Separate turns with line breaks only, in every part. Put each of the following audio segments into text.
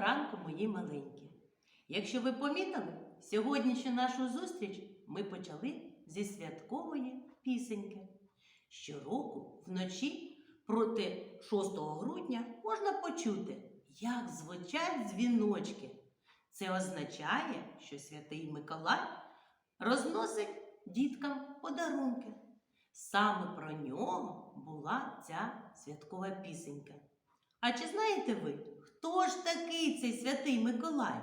Ранку, мої маленькі! Якщо ви помітили, сьогоднішню нашу зустріч ми почали зі святкової пісеньки. Щороку вночі проти 6 грудня можна почути, як звучать дзвіночки. Це означає, що святий Миколай розносить діткам подарунки. Саме про нього була ця святкова пісенька. А чи знаєте ви, хто ж такий цей святий Миколай?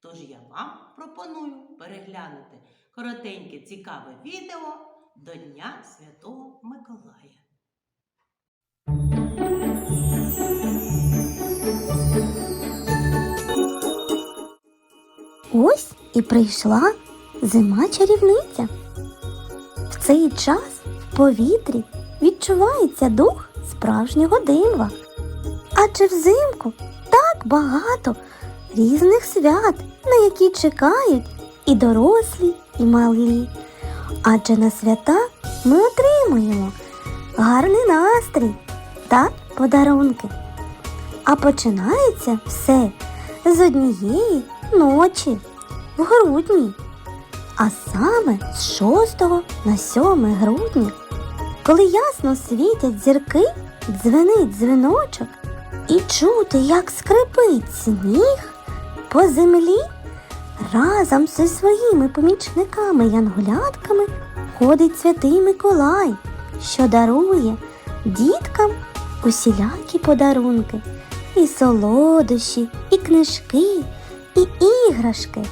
Тож я вам пропоную переглянути коротеньке цікаве відео до Дня Святого Миколая.
Ось і прийшла зима чарівниця. В цей час в повітрі відчувається дух справжнього дива. Адже взимку так багато різних свят, на які чекають і дорослі, і малі. Адже на свята ми отримуємо гарний настрій та подарунки. А починається все з однієї ночі в грудні, а саме з 6 на 7 грудня, коли ясно світять зірки, дзвенить дзвіночок, і чути, як скрипить сніг по землі, разом зі своїми помічниками янголятками ходить святий Миколай, що дарує діткам усілякі подарунки, і солодощі, і книжки, і іграшки.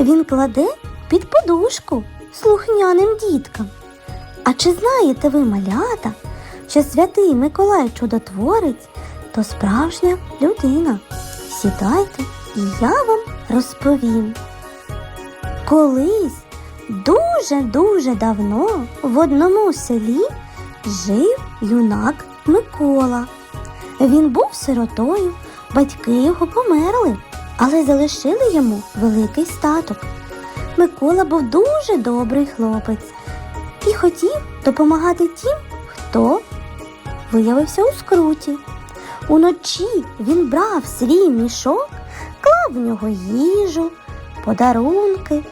Він кладе під подушку слухняним діткам. А чи знаєте ви, малята, що святий Миколай Чудотворець то справжня людина? Сідайте, і я вам розповім. Колись дуже-дуже давно в одному селі жив юнак Микола. Він був сиротою, батьки його померли, але залишили йому великий статок. Микола був дуже добрий хлопець і хотів допомагати тим, хто виявився у скруті. Уночі він брав свій мішок, клав в нього їжу, подарунки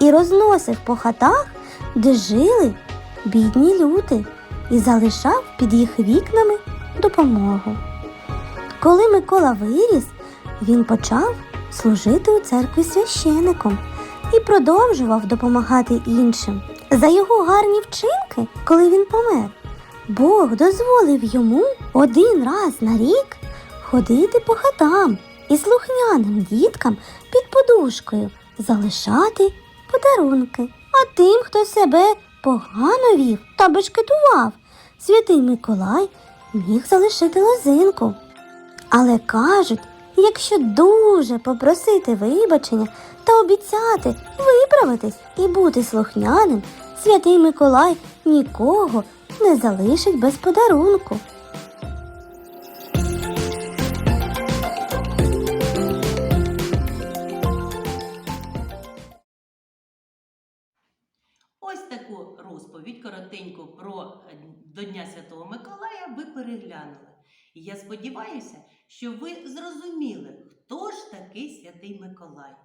і розносив по хатах, де жили бідні люди, і залишав під їх вікнами допомогу. Коли Микола виріс, він почав служити у церкві священиком і продовжував допомагати іншим. За його гарні вчинки, коли він помер, Бог дозволив йому один раз на рік ходити по хатам і слухняним діткам під подушкою залишати подарунки. А тим, хто себе погано вів та бешкетував, святий Миколай міг залишити лозинку. Але кажуть, якщо дуже попросити вибачення та обіцяти виправитись і бути слухняним, святий Миколай нікого не залишить без подарунку.
Ось таку розповідь коротеньку про е, до Дня Святого Миколая ви переглянули. І я сподіваюся, що ви зрозуміли, хто ж такий святий Миколай.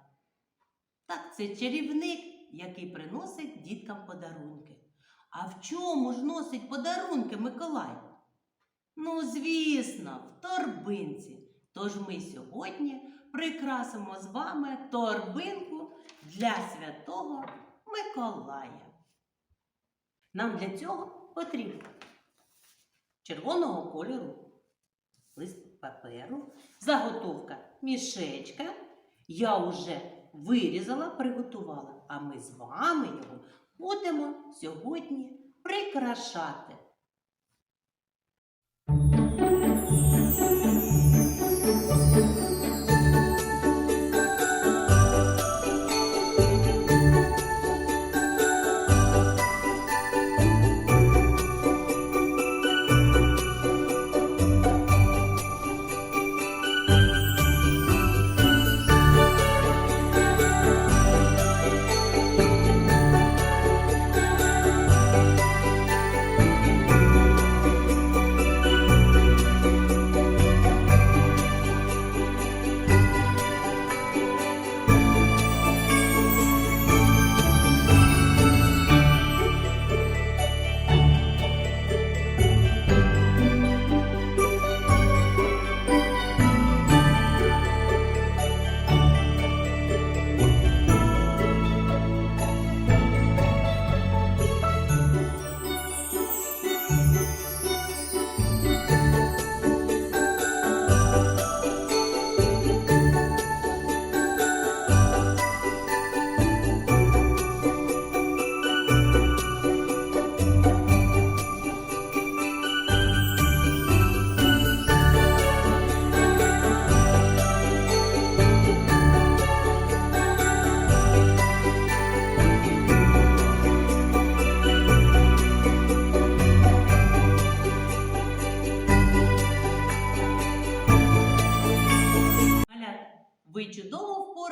Так, це чарівник, який приносить діткам подарунки. А в чому ж носить подарунки Миколай? Ну, звісно, в торбинці. Тож ми сьогодні прикрасимо з вами торбинку для святого Миколая. Нам для цього потрібно червоного кольору лист паперу, заготовка мішечка. Я вже вирізала, приготувала, а ми з вами його будемо сьогодні прикрашати.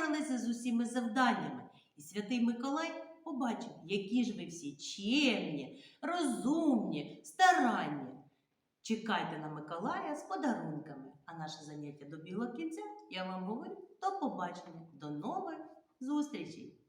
Впоралися з усіми завданнями, і святий Миколай побачив, які ж ви всі чемні, розумні, старанні. Чекайте на Миколая з подарунками. А наше заняття добігло кінця. Я вам говорю до побачення, до нових зустрічей!